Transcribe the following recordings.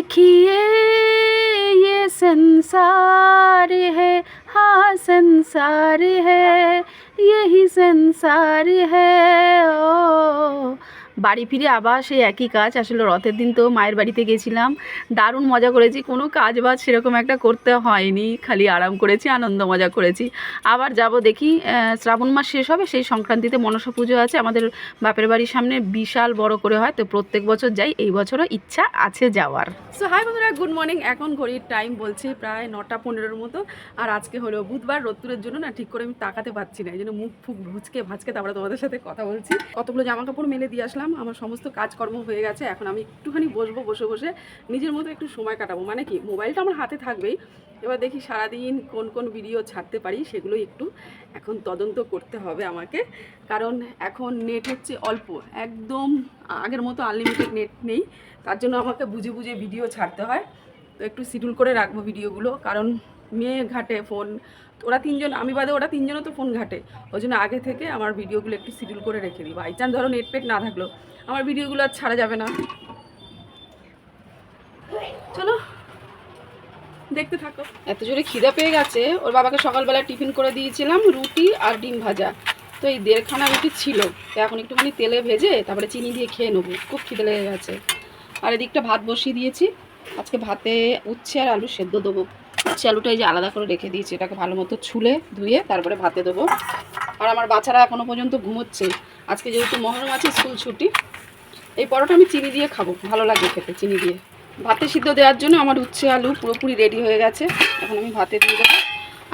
देखिए ये संसार है। हाँ संसार है। यही संसार है। ও বাড়ি ফিরে আবার সেই একই কাজ, আসলে রথের দিন তো মায়ের বাড়িতে গেছিলাম। দারুণ মজা করেছি, কোনো কাজ বাজ সেরকম একটা করতে হয়নি, খালি আরাম করেছি, আনন্দ মজা করেছি। আবার যাব দেখি শ্রাবণ মাস শেষ হবে, সেই সংক্রান্তিতে মনসা পুজো আছে, আমাদের বাপের বাড়ির সামনে বিশাল বড় করে হয়, তো প্রত্যেক বছর যাই, এই বছরও ইচ্ছা আছে যাওয়ার। সো হাই বন্ধুরা গুড মর্নিং এখন ঘড়ির টাইম বলছে প্রায় নটা পনেরোর মতো, আর আজকে হলো বুধবার রোদ্দুরের জন্য না ঠিক করে আমি তাকাতে পারছি না, এই জন্য মুখ ফুক ভুচকে ভাজকে তারপরে তোমাদের সাথে কথা বলছি। কতগুলো জামা কাপড় মেলে দিয়ে আসলাম আমার সমস্ত কাজকর্ম হয়ে গেছে, এখন আমি একটুখানি বসবো, বসে বসে নিজের মতো একটু সময় কাটাবো। মানে কি, মোবাইলটা আমার হাতে থাকবেই। এবার দেখি সারাদিন কোন কোন ভিডিও ছাড়তে পারি সেগুলো একটু এখন তদন্ত করতে হবে আমাকে। কারণ এখন নেট হচ্ছে অল্প, একদম আগের মতো আনলিমিটেড নেট নেই। তার জন্য আমাকে বুঝে বুঝে ভিডিও ছাড়তে হয়। তো একটু শিডিউল করে রাখব ভিডিওগুলো কারণ মেয়ে ঘাটে ফোন, ওরা তিনজন, আমি বাদে ওরা তিনজনও তো ফোন ঘাটে। ওই জন্য আগে থেকে আমার ভিডিওগুলো একটু শিডিউল করে রেখে দিই। বাই চান্স ধরো নেট পেট না থাকল। আমার ভিডিওগুলো আর ছাড়া যাবে না। চলো, দেখতে থাকো। এত জোরে খিদা পেয়ে গেছে। ওর বাবাকে সকালবেলা টিফিন করে দিয়েছিলাম, রুটি আর ডিম ভাজা। তো এই দেড়খানা রুটি ছিল। তো এখন একটুখানি তেলে ভেজে তারপরে চিনি দিয়ে খেয়ে নেব। খুব খিদে লেগে গেছে। আর এদিকটা ভাত বসিয়ে দিয়েছি। আজকে ভাতে উচ্ছে আর আলু সেদ্ধ দেবো। উচ্ছে আলুটা এই যে আলাদা করে রেখে দিয়েছি, এটাকে ভালো মতো ছুলে ধুয়ে তারপরে ভাতে দেবো। আর আমার বাচ্চারা এখনও পর্যন্ত ঘুমোচ্ছে। আজকে যেহেতু মহরম আছে, স্কুল ছুটি, এই পরোটা আমি চিনি দিয়ে খাব, ভালো লাগে খেতে চিনি দিয়ে। ভাতে সিদ্ধ দেওয়ার জন্য আমার উচ্ছে আলু পুরোপুরি রেডি হয়ে গেছে, এখন আমি ভাতে দিয়ে দেবো।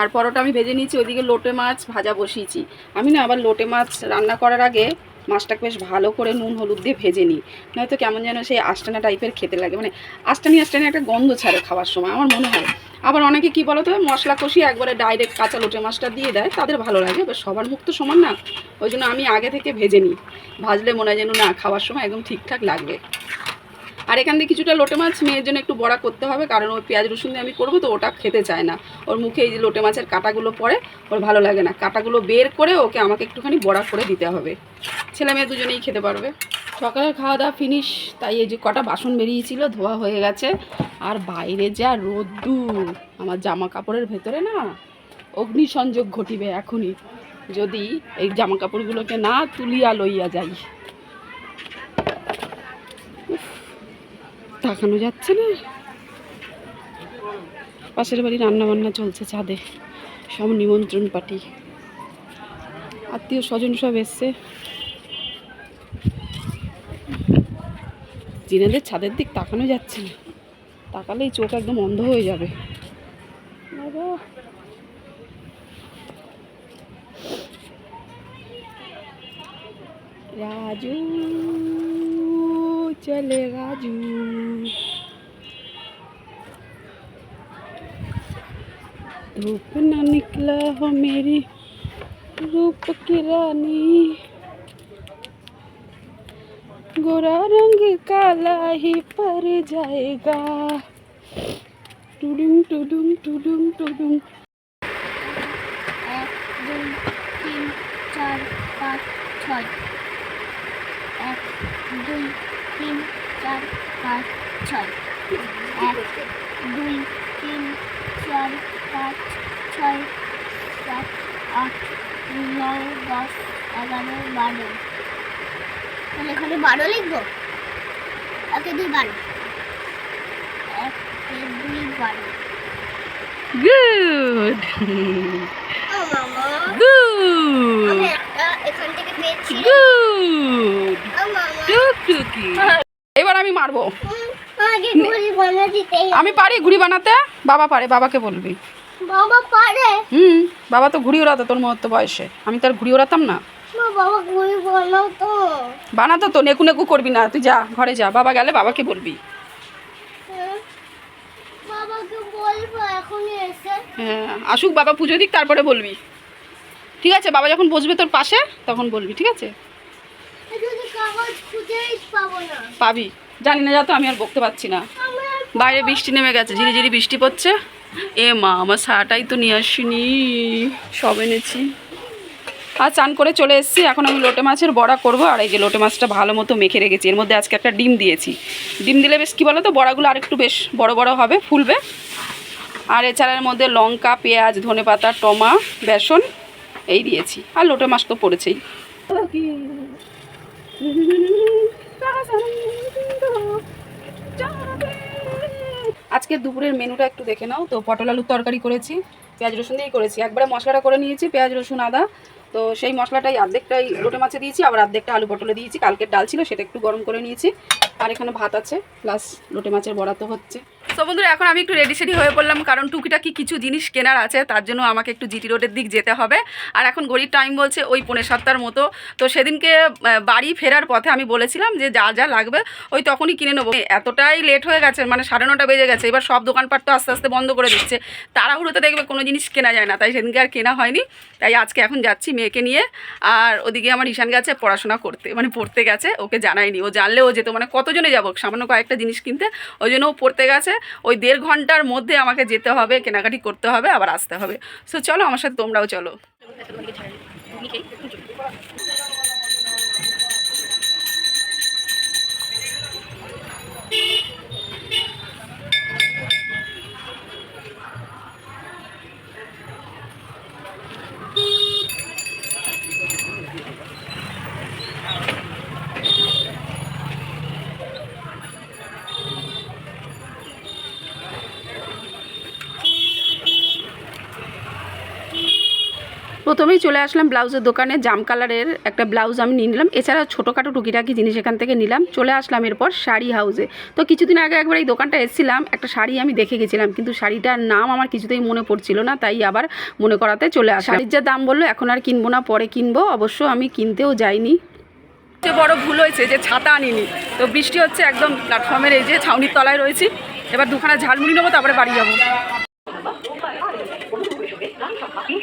আর পরোটা আমি ভেজে নিয়েছি, ওইদিকে লোটে মাছ ভাজা বসিয়েছি। আমি না আবার লোটে মাছ রান্না করার আগে মাছটাকে বেশ ভালো করে নুন, হলুদ দিয়ে ভেজে নিই। নয়তো কেমন যেন সেই আস্টানা টাইপের খেতে লাগে। মানে আস্টানি আস্টানি একটা গন্ধ ছাড়ে খাওয়ার সময়, আমার মনে হয়। আবার অনেকে কি বলো তো মশলা কষিয়ে একবারে ডাইরেক্ট কাঁচা লোটে মাছটা দিয়ে দেয়, তাদের ভালো লাগে, এবার সবার মুখ তো সমান না, ওই জন্য আমি আগে থেকে ভেজে নিই। ভাজলে মনে হয় যেন না, খাওয়ার সময় একদম ঠিকঠাক লাগবে। আর এখান থেকে কিছুটা লোটে মাছ মেয়ের জন্য একটু বড়া করতে হবে, কারণ ওই পেঁয়াজ রসুন দিয়ে আমি করব তো, ওটা খেতে চায় না। ওর মুখে এই যে লোটে মাছের কাঁটাগুলো পড়ে, ওর ভালো লাগে না। কাঁটাগুলো বের করে ওকে আমাকে একটুখানি বড়া করে দিতে হবে। ছেলে মেয়ে দুজনেই খেতে পারবে। সকালের খাওয়া দাওয়া ফিনিশ তাই এই যে কটা বাসন বেরিয়েছিল, ধোয়া হয়ে গেছে। আর বাইরে যা রোদ্দুর, আমার জামা কাপড়ের ভেতরে না অগ্নিসংযোগ ঘটিবে এখনই। যদি এই জামা কাপড়গুলোকে না তুলিয়া লইয়া যাই। তাকানো যাচ্ছে না। পাশের বাড়ি রান্না বান্না চলছে ছাদে, সব নিমন্ত্রণ পার্টি। আত্মীয় স্বজন সব এসছে। জিনেদের ছাদের দিক তাকানো যাচ্ছে না তাকালেই চোখ একদম অন্ধ হয়ে যাবে বাবা राजू चले राजू धूप ना निकला हो मेरी रूप की रानी गोरा रंग काला ही पर जाएगा टुडुम टुडुम टुडुम टुडुम এক দুই তিন চার পাঁচ ছয় এক দুই তিন চার পাঁচ ছয় এক দুই তিন চার পাঁচ ছয় সাত আট নয় দশ এগারো বারো তাহলে এখানে বারো লিখব? একে দুই বারো। এক দুই বারো। গুড গুড এখান থেকে পেয়েছি। গুড টুকটুকি এবার আমি মারবো। আমি পারি ঘুড়ি বানাতে? বাবা পারে বাবাকে বলবি। বাবা পারে। হুম বাবা তো ঘুড়ি ওড়াতো তোর মতো বয়সে। আমি তার ঘুড়ি ওড়াতাম না। বানাতো তো নেকু নেকু করবি না। তুই যা ঘরে যা বাবা গেলে বাবাকে বলবি। হ্যাঁ। হ্যাঁ আসুক বাবা পুজো দিক তারপরে বলবি। ঠিক আছে বাবা যখন বসবে তোর পাশে তখন বলবি ঠিক আছে? পাবো জানি না যা তো আমি আর বকতে পারছি না। বাইরে বৃষ্টি নেমে গেছে ঝিরি ঝিরি বৃষ্টি পড়ছে। এ মা আমার সারাটাই তো নিয়ে আসিনি। সব এনেছি। আর চান করে চলে এসেছি। এখন আমি লোটে মাছের বড়া করব। আর এই যে লোটে মাছটা ভালো মতো মেখে রেখেছি। এর মধ্যে আজকে একটা ডিম দিয়েছি। ডিম দিলে বেশ কী বলো তো বড়াগুলো আরেকটু বেশ বড় বড় হবে, ফুলবে। আর এছাড়া এর মধ্যে লঙ্কা, পেঁয়াজ ধনেপাতা টমা, বেসন এই দিয়েছি। আর লোটে মাছ তো পড়েছেই। আজকে দুপুরের মেনুটা একটু দেখে নাও। তো পটল আলুর তরকারি করেছি। পেঁয়াজ রসুন দিয়েই করেছি। একবারে মশলাটা করে নিয়েছি, পেঁয়াজ, রসুন, আদা। তো সেই মশলাটাই অর্ধেকটাই লোটে মাছে দিয়েছি, আবার অর্ধেকটা আলু পটলে দিয়েছি। কালকের ডাল ছিল, সেটা একটু গরম করে নিয়েছি। আর এখানে ভাত আছে, প্লাস লোটে মাছের বড়া তো হচ্ছে। তো বন্ধুরা, এখন আমি একটু রেডি সেডি হয়ে পড়লাম, কারণ টুকিটাকি কিছু জিনিস কেনার আছে, তার জন্য আমাকে একটু জিটি রোডের দিক যেতে হবে। আর এখন ঘড়ির টাইম বলছে ওই পৌনে সাতটার মতো। তো সেদিনকে বাড়ি ফেরার পথে আমি বলেছিলাম যে যা যা লাগবে ওই তখনই কিনে নেব। এতটাই লেট হয়ে গেছে মানে সাড়ে নটা বেজে গেছে, এবার সব দোকানপাট তো আস্তে আস্তে বন্ধ করে দিচ্ছে। তাড়াহুড়োতে দেখবে কোনো জিনিস কেনা যায় না, তাই সেদিনকে আর কেনা হয়নি। তাই আজকে এখন যাচ্ছি মেয়েকে নিয়ে, আর ওদিকে আমার ঈশান গেছে পড়াশোনা করতে মানে পড়তে গেছে, ওকে জানাইনি। ও জানলে ও যেত মানে কতজনে যাব, সামান্য কয়েকটা জিনিস কিনতে, ওই জন্য ও পড়তে গেছে। ওই দেড় ঘণ্টার মধ্যে আমাকে যেতে হবে, কেনাকাটি করতে হবে, আবার আসতে হবে। সো চলো আমার সাথে তোমরাও চলো। প্রথমেই চলে আসলাম ব্লাউজের দোকানে, জাম কালারের একটা ব্লাউজ আমি নিয়ে নিলাম। এছাড়া ছোটোখাটো টুকিটাকি জিনিস এখান থেকে নিলাম। চলে আসলাম এরপর শাড়ি হাউসে তো কিছুদিন আগে একবার এই দোকানটা এসেছিলাম, একটা শাড়ি আমি দেখে গেছিলাম। কিন্তু শাড়িটার নাম আমার কিছুতেই মনে পড়ছিল না, তাই আবার মনে করাতে চলে আসা শাড়ির যা দাম বলল, এখন আর কিনবো না, পরে কিনবো। অবশ্য আমি কিনতেও যাইনি। বড় ভুল হয়েছে যে ছাতা আনিনি। তো বৃষ্টি হচ্ছে একদম প্ল্যাটফর্মের এই যে ছাউনির তলায় রয়েছি। এবার দুখানা ঝালমুড়ি নেব, তারপরে বাড়ি যাব।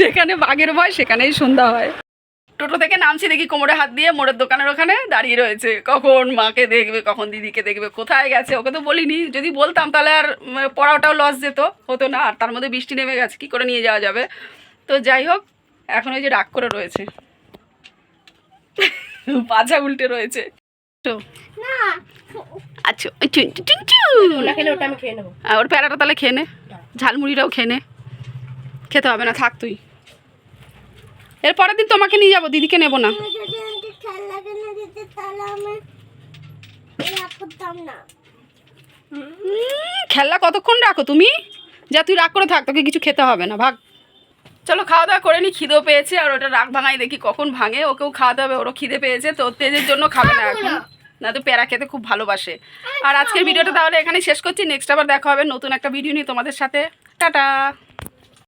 যেখানে বাঘের ভয় সেখানেই সন্ধ্যা হয়। টোটো থেকে নামছি দেখি কোমরে হাত দিয়ে মোড়ের দোকানের ওখানে দাঁড়িয়ে রয়েছে। কখন মাকে দেখবে কখন দিদিকে দেখবে কোথায় গেছে? ওকে তো বলিনি যদি বলতাম তাহলে আর পড়াটাও লস যেত হতো না। আর তার মধ্যে বৃষ্টি নেমে গেছে কি করে নিয়ে যাওয়া যাবে? তো যাই হোক এখন ওই যে রাগ করে রয়েছে। পাছা উল্টে রয়েছে। না। আচ্ছা ওর প্যারাটা তাহলে খেয়ে নে। ঝালমুড়িটাও খেয়ে নে। খেতে হবে না থাক তুই। এর পরের দিন তোমাকে নিয়ে যাব দিদিকে নেব না। খেলা কতক্ষণ রাখো তুমি? যা তুই রাগ করে থাক তোকে কিছু খেতে হবে না ভাগ। চলো খাওয়া দাওয়া করে নি খিদেও পেয়েছে আর ওটা রাগ ভাঙাই দেখি কখন ভাঙে ওকেও খাওয়াতে হবে ওরও খিদে পেয়েছে তো তেজের জন্য খাবে না এখন। না। তো প্যারা খেতে খুব ভালোবাসে। আর আজকের ভিডিওটা তাহলে এখানে শেষ করছি নেক্সট আবার দেখা হবে নতুন একটা ভিডিও নিয়ে তোমাদের সাথে। টাটা!